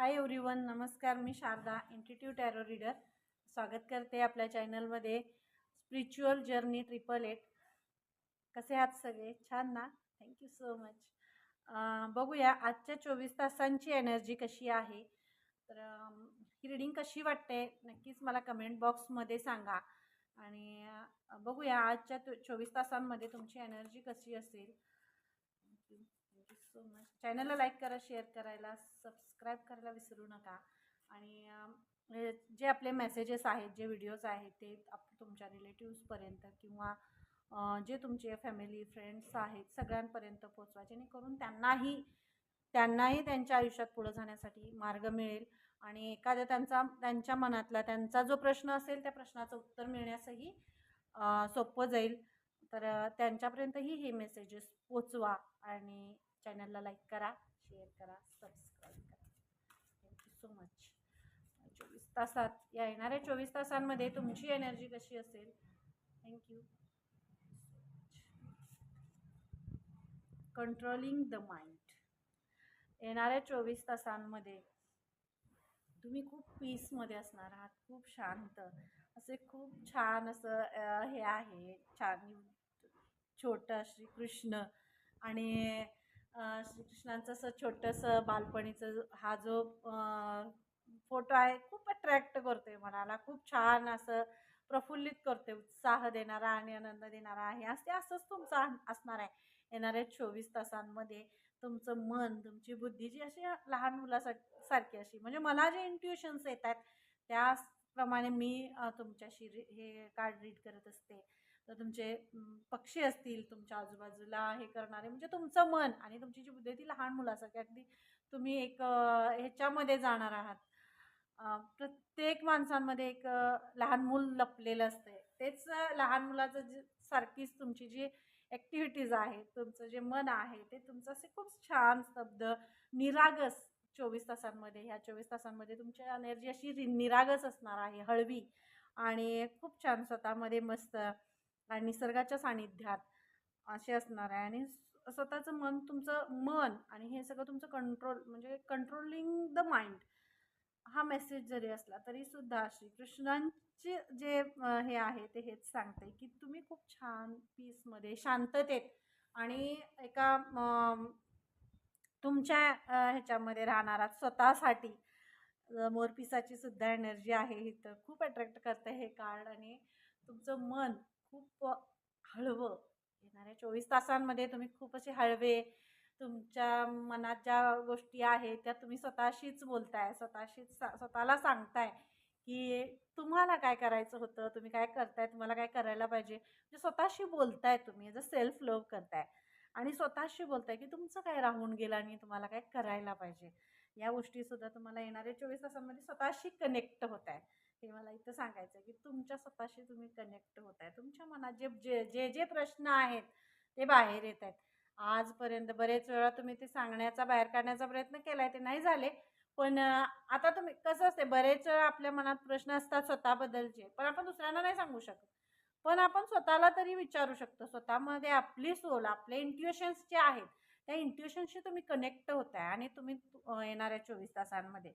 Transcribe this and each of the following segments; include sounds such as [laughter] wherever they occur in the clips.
हाय everyone नमस्कार मी Sharada intuitive tarot reader स्वागत करते आपल्या चॅनलमध्ये स्पिरिच्युअल जर्नी ट्रिपल एट कसे आहात सगळे? छान ना? थँक्यू सो मच बघूया आजच्या चोवीस तासांची एनर्जी कशी आहे? तर ही रिडिंग कशी वाटते? नक्कीच मला कमेंट बॉक्समध्ये सांगा. आणि बघूया आजच्या चोवीस तासांमध्ये तुमची एनर्जी कशी असेल? सो मच चॅनलला लाईक करा शेअर करायला सबस्क्राईब करायला विसरू नका. आणि जे आपले मेसेजेस आहेत जे व्हिडिओज आहेत ते आप तुमच्या रिलेटिव्सपर्यंत किंवा जे तुमचे फॅमिली फ्रेंड्स आहेत सगळ्यांपर्यंत पोचवा जेणेकरून त्यांनाही त्यांनाही त्यांच्या आयुष्यात पुढं जाण्यासाठी मार्ग मिळेल. आणि एखाद्या त्यांचा त्यांच्या मनातला त्यांचा जो प्रश्न असेल त्या प्रश्नाचं उत्तर मिळण्यासही सोपं जाईल. तर त्यांच्यापर्यंतही हे मेसेजेस पोचवा आणि चॅनलला लाईक करा शेअर करा सबस्क्राईब करा. थँक्यू सो मच चोवीस तासात या येणाऱ्या चोवीस तासांमध्ये तुमची एनर्जी कशी असेल? थँक्यू कंट्रोलिंग द माइंड येणाऱ्या चोवीस तासांमध्ये तुम्ही खूप पीसमध्ये असणार आहात खूप शांत. असे खूप छान असं हे आहे छान छोटं श्रीकृष्ण आणि श्रीकृष्णांचं असं छोटंसं बालपणीचं हा जो फोटो आहे खूप अट्रॅक्ट करतोय मनाला. खूप छान असं प्रफुल्लित करते उत्साह देणारा आणि आनंद देणारा आहे. असे असंच तुमचं असणार आहे. येणाऱ्या चोवीस तासांमध्ये तुमचं मन तुमची बुद्धी जी अशी लहान मुलासारखी अशी म्हणजे मला जे इंट्युशन्स येत आहेत त्याप्रमाणे मी तुमच्याशी रि- हे कार्ड रीड करत असते. तर तुमचे पक्षी असतील तुमच्या आजूबाजूला हे करणारे म्हणजे तुमचं मन आणि तुमची जी बुद्धी आहे ती लहान मुलासारखी अगदी तुम्ही एक ह्याच्यामध्ये जाणार आहात. प्रत्येक माणसांमध्ये एक लहान मूल लपलेलं असते तेच लहान मुलाचं जे सारखीच तुमची जी ॲक्टिव्हिटीज आहेत तुमचं जे मन आहे ते तुमचं असे खूप छान स्तब्ध निरागस चोवीस तासांमध्ये ह्या चोवीस तासांमध्ये तुमची एनर्जी अशी निरागस असणार आहे हळवी आणि खूप छान स्वतःमध्ये मस्त निसर्गाच्या सानिध्यात असे असणार आहे. आणि स्वतःचं मन तुमचं मन आणि हे सगळं तुमचं कंट्रोल म्हणजे कंट्रोलिंग द माइंड हा मेसेज जरी असला तरी सुद्धा श्रीकृष्णांचे जे हे आहे ते हेच सांगते की तुम्ही खूप छान पीसमध्ये शांततेत आणि एका तुमच्या ह्याच्यामध्ये राहणारा स्वतःसाठी मोरपिसाची सुद्धा एनर्जी आहे. इथं खूप अट्रॅक्ट करतं हे कार्ड आणि तुमचं मन खूप हळवं. येणाऱ्या चोवीस तासांमध्ये तुम्ही खूप असे हळवे तुमच्या मनात ज्या गोष्टी आहेत त्या तुम्ही स्वतःशीच बोलताय स्वतःशीच सा- स्वतःला सांगताय की तुम्हाला काय करायचं होतं तुम्ही काय करताय तुम्हाला काय करायला पाहिजे. म्हणजे स्वतःशी बोलताय तुम्ही जर सेल्फ लव्ह करताय. आणि स्वतःशी बोलताय की तुमचं काय राहून गेलं आणि तुम्हाला काय करायला पाहिजे. या गोष्टीसुद्धा तुम्हाला येणाऱ्या चोवीस तासांमध्ये स्वतःशी कनेक्ट होत आहे. हे मला इथं सांगायचं आहे की तुमच्या स्वतःशी तुम्ही कनेक्ट होत आहे. तुमच्या मनात जे जे जे जे प्रश्न आहेत ते बाहेर येत आहेत. आजपर्यंत बरेच वेळा तुम्ही ते सांगण्याचा बाहेर काढण्याचा प्रयत्न केला आहे ते नाही झाले. पण आता तुम्ही कसं असते बरेच वेळा आपल्या मनात प्रश्न असतात स्वतःबद्दलचे पण आपण दुसऱ्यांना नाही सांगू शकत. पण आपण स्वतःला तरी विचारू शकतो. स्वतःमध्ये आपली सोल आपले इंट्युशन्स जे आहेत त्या इंट्युशनशी तुम्ही कनेक्ट होत आहे आणि तुम्ही येणाऱ्या चोवीस तासांमध्ये.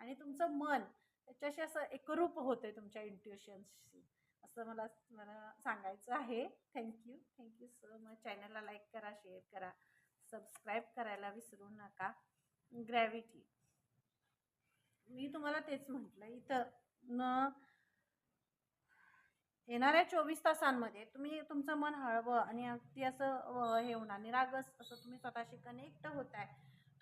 आणि तुमचं मन त्याच्याशी असं एकरूप होतं आहे तुमच्या इंट्युशन्सशी असं मला मला सांगायचं आहे. Thank you thank you so much चॅनलला लाईक करा शेअर करा. सबस्क्राईब करायला विसरू नका. ग्रॅव्हिटी मी तुम्हाला तेच म्हटलं. इथं न येणाऱ्या चोवीस तासांमध्ये तुम्ही तुमचं मन हळवं आणि अगदी असं हे होणार निरागस असं तुम्ही स्वतःशी कनेक्ट होत आहे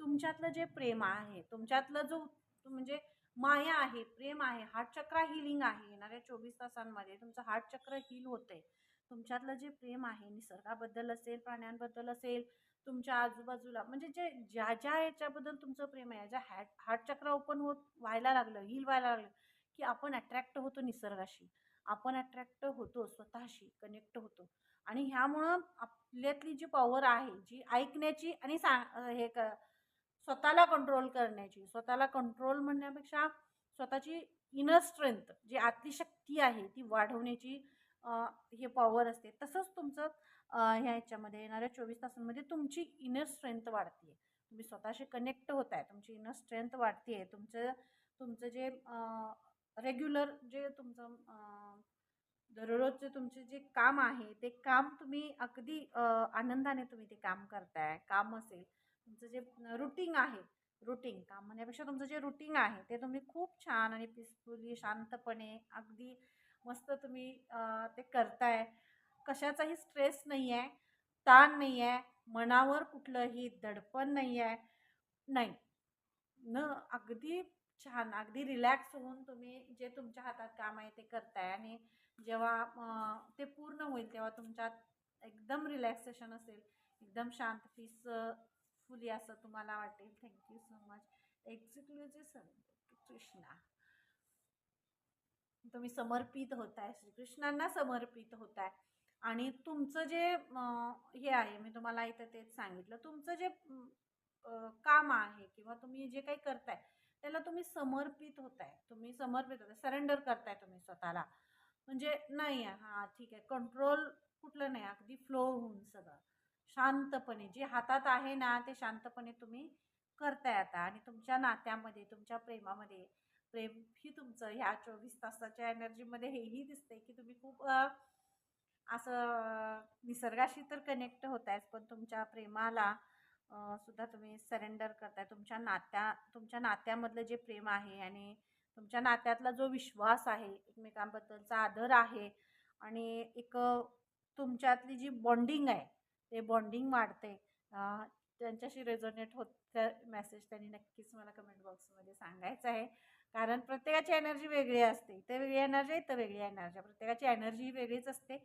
तुमच्यातलं जे प्रेम आहे तुमच्यातलं जो म्हणजे माया आहे प्रेम आहे हार्ट चक्र हिलिंग आहे येणाऱ्या चोवीस तासांमध्ये तुमचं हार्ट चक्र हिल होतंय. तुमच्यातलं जे प्रेम आहे निसर्गाबद्दल असेल प्राण्यांबद्दल असेल तुमच्या आजूबाजूला म्हणजे जे ज्या ज्या याच्याबद्दल तुमचं प्रेम आहे ज्या हॅट हार्ट चक्र ओपन होत व्हायला लागलं हिल व्हायला लागलं की आपण अट्रॅक्ट होतो निसर्गाशी. आपण अट्रॅक्ट होतो स्वतःशी कनेक्ट होतो. आणि ह्यामुळं आपल्यातली जी पॉवर आहे जी ऐकण्याची आणि सांग हे क स्वतःला कंट्रोल करण्याची स्वतःला कंट्रोल म्हणण्यापेक्षा स्वतःची इनर स्ट्रेंथ जी आतली शक्ती आहे ती वाढवण्याची हे पॉवर असते. तसंच तुमचं ह्या ह्याच्यामध्ये येणाऱ्या चोवीस तासांमध्ये तुमची इनर स्ट्रेंथ वाढते तुम्ही स्वतःशी कनेक्ट होत आहे तुमची इनर स्ट्रेंथ वाढते आहे तुमचं तुमचं जे रेग्युलर जे तुमचं दररोजचे तुमचे जे काम आहे ते काम तुम्ही अगदी आनंदाने तुम्ही ते काम करताय काम असेल तुमचं जे रुटीन आहे रुटीन काम म्हणण्यापेक्षा तुमचं जे रुटीन आहे ते तुम्ही खूप छान आणि पीसफुली शांतपणे अगदी मस्त तुम्ही ते करताय. कशाचाही स्ट्रेस नाही आहे ताण नाही आहे मनावर कुठलंही दडपण नाही आहे नाही. न अगदी छान अगदी रिलॅक्स होऊन तुम्ही जे तुमच्या हातात काम आहे ते करताय आणि जेव्हा ते पूर्ण होईल तेव्हा तुमच्यात एकदम रिलॅक्सेशन असेल एकदम शांत पीस फुली असं तुम्हाला वाटेल. Thank you so much executive sir Krishna. तुम्ही समर्पित होताय. श्रीकृष्णांना समर्पित होताय. आणि तुमचं जे हे आहे मी तुम्हाला इथं तेच सांगितलं. तुमचं जे काम आहे किंवा तुम्ही जे काही करताय त्याला तुम्ही समर्पित होताय. तुम्ही समर्पित होताय. सरेंडर करताय तुम्ही स्वतःला. म्हणजे नाही आहे. हां ठीक आहे. कंट्रोल कुठलं नाही. अगदी फ्लो होऊन सगळं. शांतपणे. जे हातात आहे ना ते शांतपणे तुम्ही करताय आता. आणि तुमच्या नात्यामध्ये तुमच्या प्रेमामध्ये प्रेम ही तुमचं ह्या चोवीस तासाच्या एनर्जीमध्ये हेही दिसतंय की तुम्ही खूप असं निसर्गाशी तर कनेक्ट होतायच पण तुमच्या प्रेमाला सुद्धा तुम्ही सरेंडर करताय. तुमच्या नात्या तुमच्या नात्यामधलं जे प्रेम आहे आणि तुमच्या नात्यातला जो विश्वास आहे एकमेकांबद्दलचा आदर आहे आणि एक तुमच्यातली जी बॉन्डिंग आहे ते बॉन्डिंग वाढते त्यांच्याशी रेझोनेट होत मेसेज त्यांनी नक्कीच मला कमेंट बॉक्समध्ये सांगायचं आहे. कारण प्रत्येकाची एनर्जी वेगळी असते. इथं वेगळी एनर्जी इथं वेगळी एनर्जी प्रत्येकाची एनर्जी ही वेगळीच असते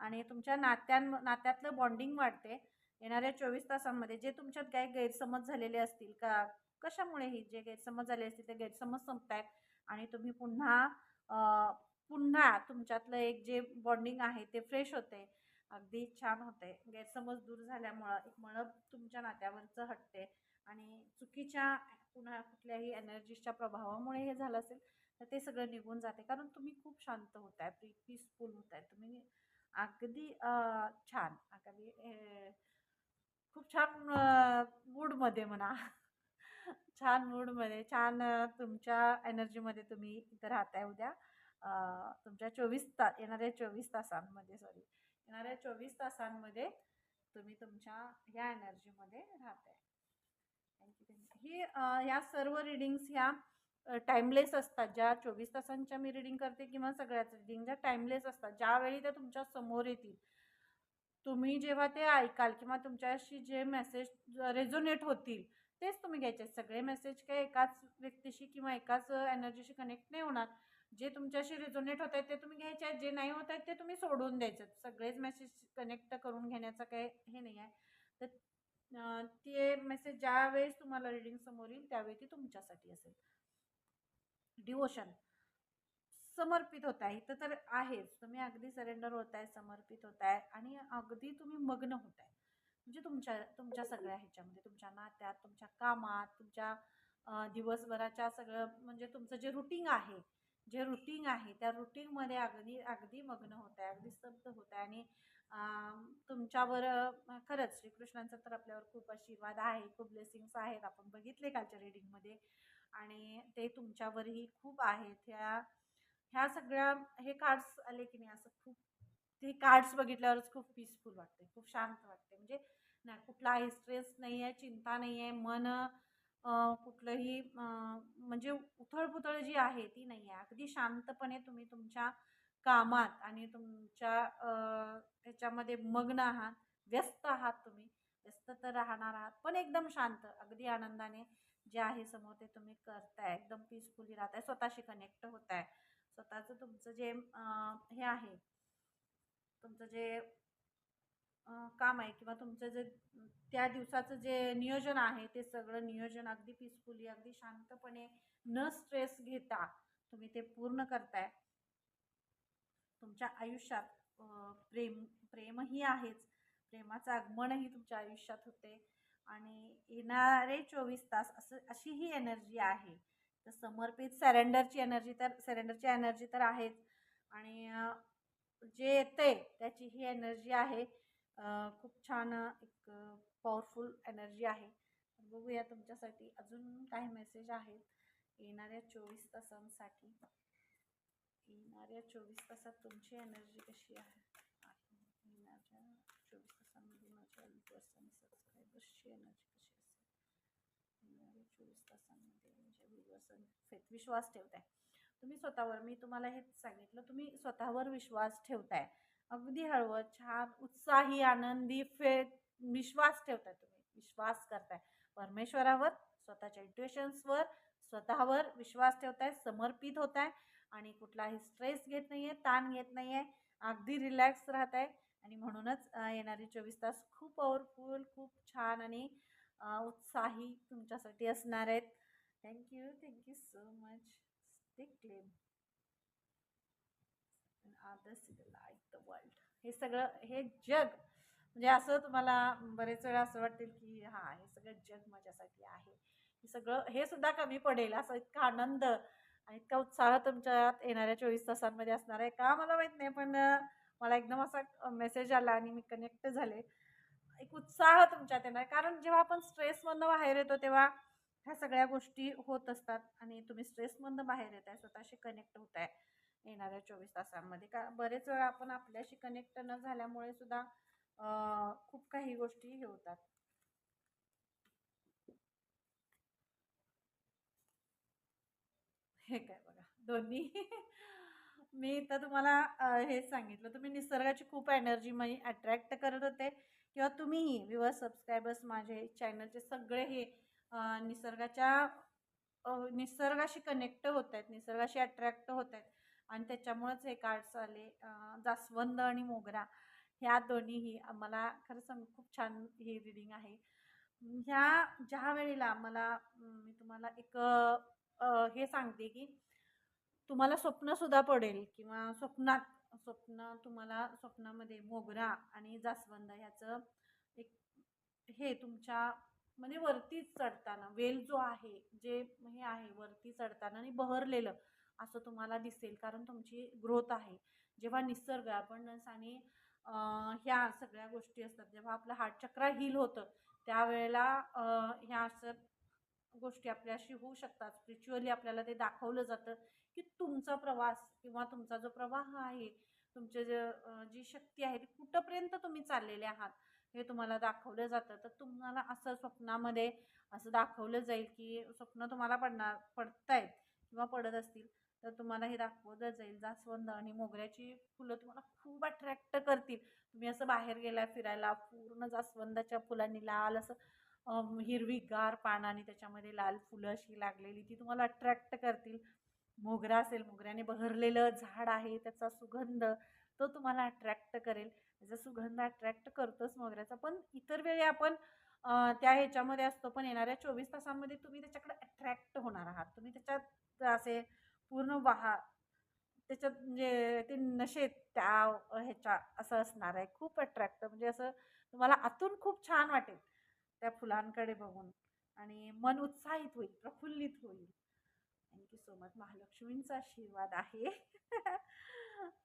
आणि तुमच्या नात्यां नात्यातलं बॉन्डिंग वाढते. येणाऱ्या चोवीस तासांमध्ये जे तुमच्यात काही गैरसमज झालेले असतील का? कशामुळेही जे गैरसमज झाले असतील ते गैरसमज संपत आहेत आणि तुम्ही पुन्हा पुन्हा तुमच्यातलं एक जे बॉन्डिंग आहे ते फ्रेश होते अगदी छान होते गैरसमज दूर झाल्यामुळं एक मळब तुमच्या नात्यावरचं हटते आणि चुकीच्या पुन्हा कुठल्याही एनर्जीच्या प्रभावामुळे हे झालं असेल तर ते सगळं निघून जाते. कारण तुम्ही खूप शांत होत आहे पीसफुल होत आहे तुम्ही अगदी छान. अगदी खूप छान मूडमध्ये म्हणा. [laughs] छान मूडमध्ये छान तुमच्या एनर्जीमध्ये तुम्ही इथं राहताय उद्या. तुमच्या चोवीस तास येणाऱ्या चोवीस तासांमध्ये सॉरी येणाऱ्या चोवीस तासांमध्ये तुम्ही तुमच्या ह्या एनर्जीमध्ये राहताय. ही ह्या सर्व रिडिंग्स ह्या टाईमलेस असतात. ज्या चोवीस तासांच्या मी रिडिंग करते किंवा सगळ्याच रिडिंग ज्या टाईमलेस असतात. ज्यावेळी त्या तुमच्यासमोर येतील तुम्ही जेव्हा ते ऐकाल किंवा तुमच्याशी जे मेसेज रेझोनेट होतील तेच तुम्ही घ्यायचे. सगळे मेसेज काय एकाच व्यक्तीशी किंवा एकाच एनर्जीशी कनेक्ट नाही होणार. जे तुमच्याशी रेझोनेट होत आहेत ते तुम्ही घ्यायचे आहेत. जे नाही होत आहेत ते तुम्ही सोडून द्यायचे सगळेच मेसेज कनेक्ट करून घेण्याचं काही हे नाही आहे. तर ते मेसेज ज्या वेळेस तुम्हाला रिडिंग समोर येईल त्यावेळी ती तुमच्यासाठी असेल. डिवोशन समर्पित होत आहे. इथं तर आहेच. तुम्ही अगदी सरेंडर होत आहे समर्पित होत आहे आणि अगदी तुम्ही मग्न होत आहे. म्हणजे तुमच्या तुमच्या सगळ्या ह्याच्यामध्ये तुमच्या नात्यात तुमच्या कामात तुमच्या दिवसभराच्या सगळं म्हणजे तुमचं जे रुटीन आहे जे रुटीन आहे त्या रुटीनमध्ये अगदी अगदी मग्न होत आहे अगदी स्तब्ध होत आहे आणि तुमच्यावर खरंच श्रीकृष्णांचा तर आपल्यावर खूप आशीर्वाद आहे खूप ब्लेसिंग्स आहेत. आपण बघितले कालच्या रिडिंगमध्ये आणि ते तुमच्यावरही खूप आहेत. ह्या ह्या सगळ्या हे कार्ड्स आले की नाही असं खूप ते कार्ड्स बघितल्यावरच खूप पीसफुल वाटते खूप शांत वाटते म्हणजे नाही कुठलाही स्ट्रेस नाही आहे चिंता नाही आहे मन कुठलंही म्हणजे उथळपुथळ जी आहे ती नाही आहे अगदी शांतपणे तुम्ही तुमच्या कामात आणि तुमच्या ह्याच्यामध्ये मग्न आहात व्यस्त आहात तुम्ही व्यस्त तर राहणार आहात पण एकदम शांत अगदी आनंदाने जे आहे समोर ते तुम्ही करताय. एकदम पीसफुली राहताय स्वतःशी कनेक्ट होत आहे स्वतःचं तुमचं जे हे आहे तुमचं जे काम आहे किंवा तुमचं जे त्या दिवसाचं जे नियोजन आहे ते सगळं नियोजन अगदी पीसफुली अगदी शांतपणे न स्ट्रेस घेता तुम्ही ते पूर्ण करताय. तुमच्या आयुष्यात प्रेम प्रेमही आहेच. प्रेमाचं आगमनही तुमच्या आयुष्यात होते. आणि येणारे चोवीस तास असं अशी ही एनर्जी आहे. तर समर्पित सरेंडरची एनर्जी तर सरेंडरची एनर्जी तर आहेच. आणि जे येते त्याची ही एनर्जी आहे. खूप छान एक पॉवरफुल एनर्जी आहे. बघूया तुमच्यासाठी अजून काही मेसेज आहेत. येणाऱ्या चोवीस तासांसाठी. येणाऱ्या चोवीस तासात तुमची एनर्जी कशी आहे? येणाऱ्या चोवीस तासांमध्ये माझ्या सबस्क्रायबर्सची एनर्जी चोवीस म्हणजे, म्हणजे माझ्या फेथ विश्वास ठेवताय. तुम्ही स्वतःवर मी तुम्हाला हेच सांगितलं तुम्ही स्वतःवर विश्वास ठेवताय. अगदी हळवत छान उत्साही आनंदी फेथ विश्वास ठेवताय तुम्ही. विश्वास करताय. परमेश्वरावर स्वतःच्या इंट्युएशन्सवर स्वतःवर विश्वास ठेवताय समर्पित होत आहे आणि कुठलाही स्ट्रेस घेत नाही आहे ताण घेत नाही आहे अगदी रिलॅक्स राहत आहे आणि म्हणूनच येणारी येणारे चोवीस तास खूप पॉवरफुल खूप छान आणि उत्साही तुमच्यासाठी असणार आहेत. Thank you thank you so much stay claim others like the world हे सगळं हे जग. म्हणजे असं तुम्हाला बरेच वेळा असं वाटेल की हां हे सगळं जग माझ्यासाठी आहे. हे सगळं हे सुद्धा कमी पडेल. असं इतका आनंद आणि इतका उत्साह तुमच्यात येणाऱ्या चोवीस तासांमध्ये असणार आहे का? मला माहीत नाही पण मला एकदम असा मेसेज आला आणि मी कनेक्ट झाले. एक उत्साह तुमच्यात येणार. कारण जेव्हा आपण स्ट्रेसमधनं बाहेर येतो तेव्हा ह्या सगळ्या गोष्टी होत असतात आणि तुम्ही स्ट्रेसमधनं बाहेर येत आहे स्वतःशी कनेक्ट होत आहे येणाऱ्या चोवीस तासांमध्ये. का बरेच वेळा आपण आपल्याशी कनेक्ट न झाल्यामुळे सुद्धा खूप काही गोष्टी हे होतात. हे काय बघा दोन्ही. मी तर तुम्हाला हेच सांगितलं. तुम्ही निसर्गाची खूप एनर्जी मी अट्रॅक्ट करत होते. किंवा तुम्हीही विवर सबस्क्रायबर्स माझे चॅनलचे सगळे हे निसर्गाच्या निसर्गाशी कनेक्ट होत आहेत निसर्गाशी अट्रॅक्ट होत आहेत. आणि त्याच्यामुळेच हे कार्ड्स आले जास्वंद आणि मोगरा. ह्या दोन्हीही मला खरं सांग खूप छान हे रिडिंग आहे. ह्या ज्या वेळेला मला मी तुम्हाला एक हे सांगते की तुम्हाला स्वप्नसुद्धा पडेल किंवा स्वप्नात स्वप्न तुम्हाला स्वप्नामध्ये मोगरा आणि जास्वंद ह्याचं एक हे तुमच्या म्हणजे वरती चढताना वेल जो आहे जे हे आहे वरती चढताना आणि बहरलेलं असं तुम्हाला दिसेल. कारण तुमची ग्रोथ आहे. जेव्हा निसर्ग अबंडन्स आणि ह्या सगळ्या गोष्टी असतात जेव्हा आपलं हार्ट चक्र हील होतं त्यावेळेला ह्या असं गोष्टी आपल्याशी होऊ शकतात. स्पिरिच्युअली आपल्याला ते दाखवलं जातं की तुमचा प्रवास किंवा तुमचा जो प्रवाह आहे तुमचे जे जी शक्ती आहे ती कुठंपर्यंत तुम्ही चाललेले आहात हे तुम्हाला दाखवलं जातं. तर तुम्हाला असं स्वप्नामध्ये असं दाखवलं जाईल की स्वप्न तुम्हाला पडणार पडतायत किंवा पडत असतील तर तुम्हाला हे दाखवलं जाईल. जास्वंद आणि मोगऱ्याची फुलं तुम्हाला खूप अट्रॅक्ट करतील. तुम्ही असं बाहेर गेला फिरायला पूर्ण जास्वंदाच्या फुलांनी लाल असं हिरवीगार पानं आणि त्याच्यामध्ये लाल फुलं अशी लागलेली ती तुम्हाला अट्रॅक्ट करतील. मोगरा असेल मोगऱ्याने बहरलेलं झाड आहे त्याचा सुगंध तो तुम्हाला अट्रॅक्ट करेल. त्याचा सुगंध अट्रॅक्ट करतोच मोगऱ्याचा पण इतर वेळी आपण त्या ह्याच्यामध्ये असतो पण येणाऱ्या चोवीस तासांमध्ये तुम्ही त्याच्याकडे अट्रॅक्ट होणार आहात. तुम्ही त्याच्यात असे पूर्ण वाहा त्याच्यात म्हणजे ते नशेत त्या ह्याच्या असं असणार आहे. खूप अट्रॅक्ट म्हणजे असं तुम्हाला आतून खूप छान वाटेल. त्या फुलांकडे बघून. आणि मन उत्साहित होईल प्रफुल्लित होईल. थँक्यू सो मच महालक्ष्मींचा आशीर्वाद आहे.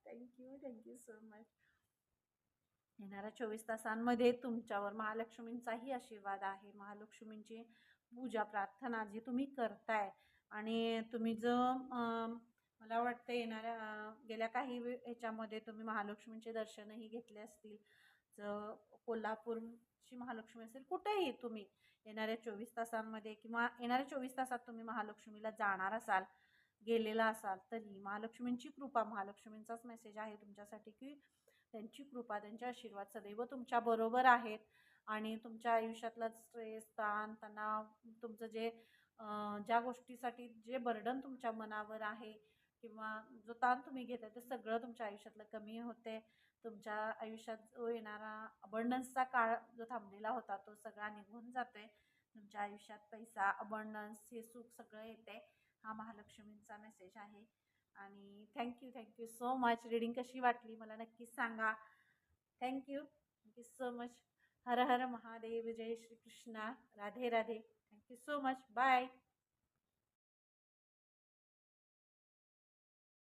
थँक्यू थँक्यू सो मच येणाऱ्या चोवीस तासांमध्ये तुमच्यावर महालक्ष्मींचाही आशीर्वाद आहे. महालक्ष्मींची पूजा प्रार्थना जी तुम्ही करताय आणि तुम्ही जो मला वाटतं येणाऱ्या गेल्या काही वे ह्याच्यामध्ये तुम्ही महालक्ष्मींचे दर्शनही घेतले असतील. तुमचं कोल्हापूरची महालक्ष्मी असेल कुठेही तुम्ही येणाऱ्या चोवीस तासांमध्ये किंवा येणाऱ्या चोवीस तासात तुम्ही महालक्ष्मीला जाणार असाल गेलेला असाल तरी महालक्ष्मींची कृपा महालक्ष्मींचाच मेसेज आहे तुमच्यासाठी की त्यांची कृपा त्यांचे आशीर्वाद सदैव तुमच्या बरोबर आहेत. आणि तुमच्या आयुष्यातला स्ट्रेस ताण तणाव तुमचं जे ज्या गोष्टीसाठी जे बर्डन तुमच्या मनावर आहे किंवा जो ताण तुम्ही घेताय ते सगळं तुमच्या आयुष्यातलं कमी होते. तुमच्या आयुष्यात जो येणारा अबंडन्सचा काळ जो थांबलेला होता तो सगळा निघून जातोय. तुमच्या आयुष्यात पैसा अबंडन्स हे सुख सगळं येते हा महालक्ष्मींचा मेसेज आहे. आणि thank you thank you so much reading कशी वाटली मला नक्कीच सांगा. Thank you thank you so much Har Har Mahadev. Jai Shri Krishna Radhe. Radhe thank you so much bye